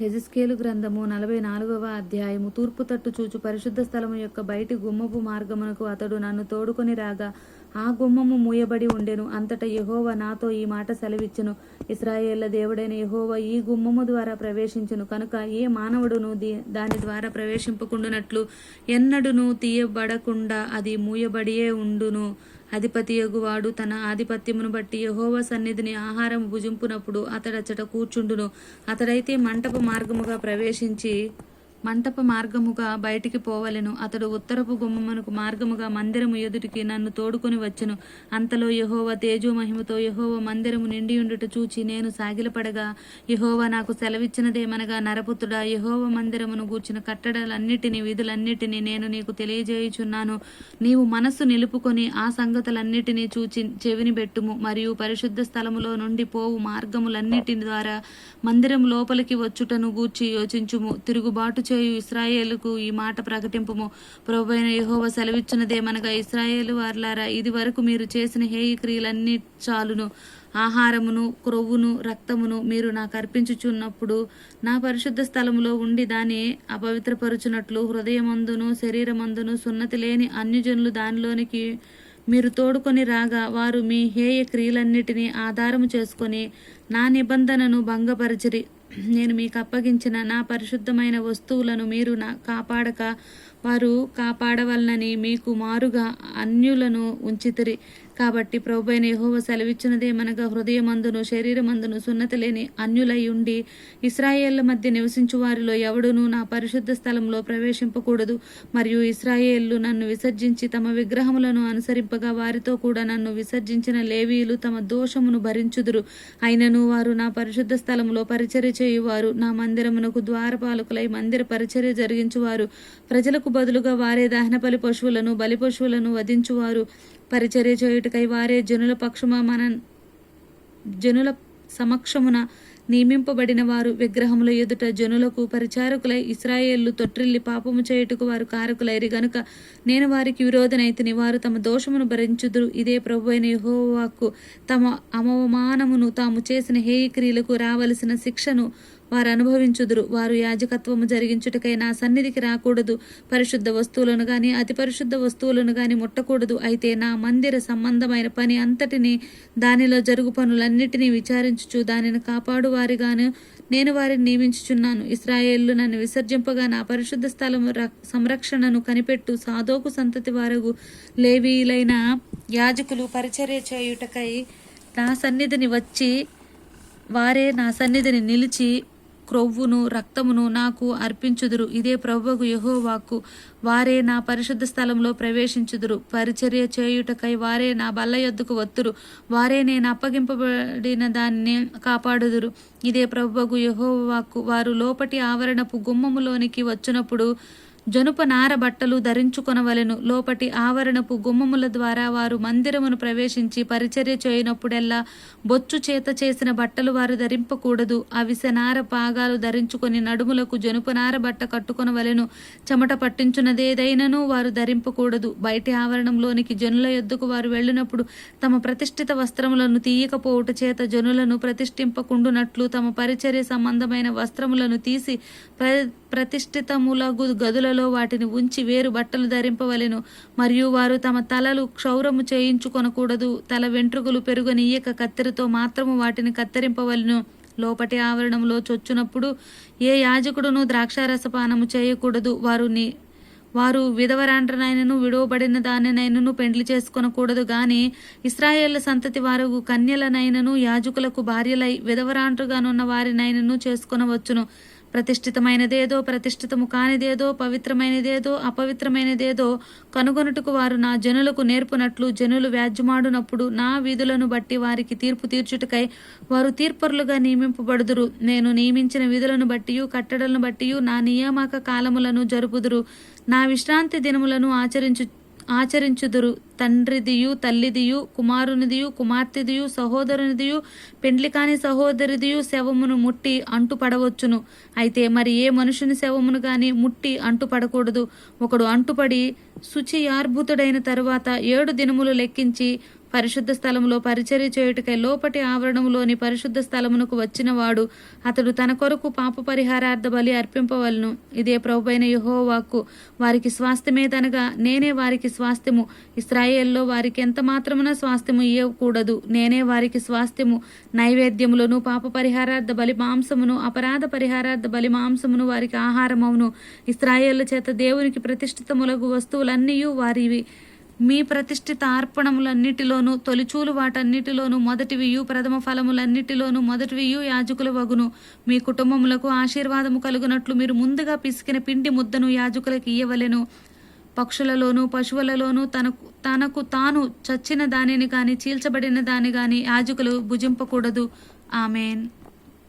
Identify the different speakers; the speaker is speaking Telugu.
Speaker 1: హెజిస్కేలు గ్రంథము నలభై నాలుగవ అధ్యాయము. తూర్పు తట్టు చూచు పరిశుద్ధ స్థలము యొక్క బయటి గుమ్మపు మార్గమునకు అతడు నన్ను తోడుకొని రాగా ఆ గుమ్మము మూయబడి ఉండెను. అంతటా యహోవ నాతో ఈ మాట సెలవిచ్చును. ఇస్రాయేళ్ళ దేవుడైన యహోవ ఈ గుమ్మము ద్వారా ప్రవేశించును. కనుక ఏ మానవుడును దీ- దాని ద్వారా ప్రవేశింపకుండునట్లు ఎన్నడును తీయబడకుండా అది మూయబడియే ఉండును. అధిపతియగువాడు తన ఆధిపత్యమును బట్టి యహోవ సన్నిధిని ఆహారం భుజింపునప్పుడు అతడచ్చట కూర్చుండును. అతడైతే మంటప మార్గముగా ప్రవేశించి మంటప మార్గముగా బయటికి పోవలెను. అతడు ఉత్తరపు గుమ్మమునకు మార్గముగా మందిరము ఎదుటికి నన్ను తోడుకొని వచ్చెను. అంతలో యహోవ తేజో మహిమతో మందిరము నిండి ఉండుట చూచి నేను సాగిలపడగా యహోవ నాకు సెలవిచ్చినదేమనగా నరపుత్రుడా యహోవ మందిరమును గూర్చిన కట్టడాలన్నిటినీ విధులన్నిటినీ నేను నీకు తెలియజేయుచున్నాను. నీవు మనస్సు నిలుపుకొని ఆ సంగతులన్నిటినీ చూచి చెవిని పెట్టుము. మరియు పరిశుద్ధ స్థలములో నుండి పోవు మార్గములన్నిటి ద్వారా మందిరం లోపలికి వచ్చుటను గూర్చి యోచించుము. తిరుగుబాటు చేయు ఇస్రాయేలుకు ఈ మాట ప్రకటింపుము. అయిన యహోవ సెలవిచ్చినదేమనగా ఇస్రాయేలు వార్లారా ఇది వరకు మీరు చేసిన హేయ క్రియలన్నీ చాలును. ఆహారమును క్రొవ్వును రక్తమును మీరు నాకు అర్పించుచున్నప్పుడు నా పరిశుద్ధ స్థలములో ఉండి దాన్ని అపవిత్రపరుచునట్లు హృదయమందును శరీరమందును సున్నతి లేని అన్యజనులు దానిలోనికి మీరు తోడుకొని రాగా వారు మీ హేయ క్రియలన్నిటినీ ఆధారము చేసుకొని నా నిబంధనను భంగపరచిరి. నేను మీకు అప్పగించిన నా పరిశుద్ధమైన వస్తువులను మీరు నా కాపాడక వారు కాపాడవలనని మీకు మారుగా అన్యులను ఉంచితిరి. కాబట్టి ప్రభువైన యహోవ సెలవిచ్చినదేమనగా హృదయమందును శరీరమందును సున్నతి లేని అన్యులై ఉండి ఇస్రాయేళ్ళ మధ్య నివసించు వారిలో ఎవడునూ నా పరిశుద్ధ స్థలంలో ప్రవేశింపకూడదు. మరియు ఇస్రాయేళ్ళు నన్ను విసర్జించి తమ విగ్రహములను అనుసరింపగా వారితో కూడా నన్ను విసర్జించిన లేవీలు తమ దోషమును భరించుదురు. అయినను వారు నా పరిశుద్ధ స్థలములో పరిచర్య చేయువారు. నా మందిరమునకు ద్వారపాలకులై మందిర పరిచర్య జరిగించువారు. ప్రజలకు బదులుగా వారే దహనపలి పశువులను బలి పశువులను వధించువారు. పరిచర్య చేయుటకై వారే జనుల పక్షమ మన జనుల సమక్షమున నియమింపబడిన వారు. విగ్రహముల ఎదుట జనులకు పరిచారకులై ఇస్రాయేళ్ళు తొట్టిల్లి పాపము చేయుటకు వారు కారకులైరి గనుక నేను వారికి విరోధనైతిని. వారు తమ దోషమును భరించుదురు. ఇదే ప్రభు అయిన యెహోవాకు తమ అవమానమును తాము చేసిన హేయ క్రియలకు రావలసిన శిక్షను వారు అనుభవించుదురు వారు యాజకత్వము జరిగించుటకై నా సన్నిధికి రాకూడదు. పరిశుద్ధ వస్తువులను గాని అతి పరిశుద్ధ వస్తువులను గాని ముట్టకూడదు. అయితే నా మందిర సంబంధమైన పని అంతటిని దానిలో జరుగు పనులన్నిటినీ విచారించుచు దానిని కాపాడు వారిగాను నేను వారిని నియమించుచున్నాను. ఇస్రాయేళ్ళు నన్ను విసర్జింపగా నా పరిశుద్ధ స్థలము ర- సంరక్షణను కనిపెట్టు. సాధోకు సంతతి వారగు లేవీలైన యాజకులు పరిచర్య చేయుటకై నా సన్నిధిని వచ్చి వారే నా సన్నిధిని నిలిచి క్రొవ్వును రక్తమును నాకు అర్పించుదురు. ఇదే ప్రభువుకు యహోవాకు. వారే నా పరిశుద్ధ స్థలంలో ప్రవేశించుదురు. పరిచర్య చేయుటకై వారే నా బల్ల యొద్దకు వత్తురు. వారే నేను అప్పగింపబడిన దాన్ని కాపాడుదురు. ఇదే ప్రభువుకు యహోవాకు. వారు లోపటి ఆవరణపు గుమ్మములోనికి వచ్చినప్పుడు జనుప నార బట్టలు ధరించుకొనవలెను. లోపటి ఆవరణపు గుమ్మముల ద్వారా వారు మందిరమును ప్రవేశించి పరిచర్య చేయనప్పుడెల్లా బొచ్చు చేత చేసిన బట్టలు వారు ధరింపకూడదు. అవిసెనార పాగాలు ధరించుకొని నడుములకు జనుపనార బట్ట కట్టుకొనవలెను. చెమట పట్టించున్నదేదైనను వారు ధరింపకూడదు. బయటి ఆవరణంలోనికి జనుల యొద్దకు వారు వెళ్ళినప్పుడు తమ ప్రతిష్ఠిత వస్త్రములను తీయకపోవుట చేత జనులను ప్రతిష్ఠింపకుండునట్లు తమ పరిచర్య సంబంధమైన వస్త్రములను తీసి ప్ర ప్రతిష్ఠితములగు గదులలో వాటిని ఉంచి వేరు బట్టలు ధరింపవలెను. మరియు వారు తమ తలలు క్షౌరము చేయించుకొనకూడదు. తల వెంట్రుకలు పెరుగనీయక కత్తెరతో మాత్రము వాటిని కత్తిరింపవలెను. లోపటి ఆవరణంలో చొచ్చునప్పుడు ఏ యాజకుడును ద్రాక్షారసపానము చేయకూడదు. వారు ని వారు విధవరాండ్రనైనను విడవబడిన దానినైనను పెండ్లి చేసుకొనకూడదు. గాని ఇస్రాయేళ్ళ సంతతి వారు కన్యలనైనను యాజకులకు భార్యలై విధవరాండ్రుగానున్న వారినైనను చేసుకొనవచ్చును. ప్రతిష్ఠితమైనదేదో ప్రతిష్ఠితము కానిదేదో పవిత్రమైనదేదో అపవిత్రమైనదేదో కనుగొనుటకు వారు నా జనులకు నేర్పునట్లు జనులు వ్యాజ్యమాడునప్పుడు నా విధులను బట్టి వారికి తీర్పు తీర్చుటకై వారు తీర్పరులుగా నియమింపబడుదురు. నేను నియమించిన విధులను బట్టి కట్టడలను బట్టి నా నియామక కాలములను జరుపుదురు. నా విశ్రాంతి దినములను ఆచరించు ఆచరించుదురు. తండ్రిదియు తల్లిదియు కుమారునిదియు కుమార్తెదియు సహోదరునిదియు పెండ్లి కాని సహోదరిదియు శవమును ముట్టి అంటుపడవచ్చును. అయితే మరి ఏ మనుషుని శవమును గాని ముట్టి అంటుపడకూడదు. ఒకడు అంటుపడి శుచియార్భుతుడైన తరువాత ఏడు దినములు లెక్కించి పరిశుద్ధ స్థలములో పరిచర్య చేయుటకై లోపటి ఆవరణములోని పరిశుద్ధ స్థలమునకు వచ్చినవాడు అతడు తన కొరకు పాప పరిహారార్థ బలి అర్పింపవలను. ఇదే ప్రభుపైన యుహోవాక్కు వారికి స్వాస్థ్యమేదనగా నేనే వారికి స్వాస్థ్యము. ఇస్రాయేల్లో వారికి ఎంత మాత్రమున స్వాస్థ్యము ఇవ్వకూడదు నేనే వారికి స్వాస్థ్యము. నైవేద్యములను పాప పరిహారార్థ బలి మాంసమును అపరాధ పరిహారార్థ బలి మాంసమును వారికి ఆహారమవును. ఇస్రాయేళ్ళ చేత దేవునికి ప్రతిష్ఠితములగు వస్తువులన్నీ వారివి. మీ ప్రతిష్ఠిత అర్పణములన్నిటిలోనూ తొలిచూలు వాటన్నిటిలోనూ మొదటివియు ప్రథమ ఫలములన్నిటిలోనూ మొదటివియు యాజకుల వగును. మీ కుటుంబములకు ఆశీర్వాదము కలుగునట్లు మీరు ముందుగా పిసికిన పిండి ముద్దను యాజకులకు ఇయ్యవలెను. పక్షులలోనూ పశువులలోనూ తనకు తనకు తాను చచ్చిన దానిని గాని చీల్చబడిన దాని గాని యాజకులు భుజింపకూడదు. ఆమెన్.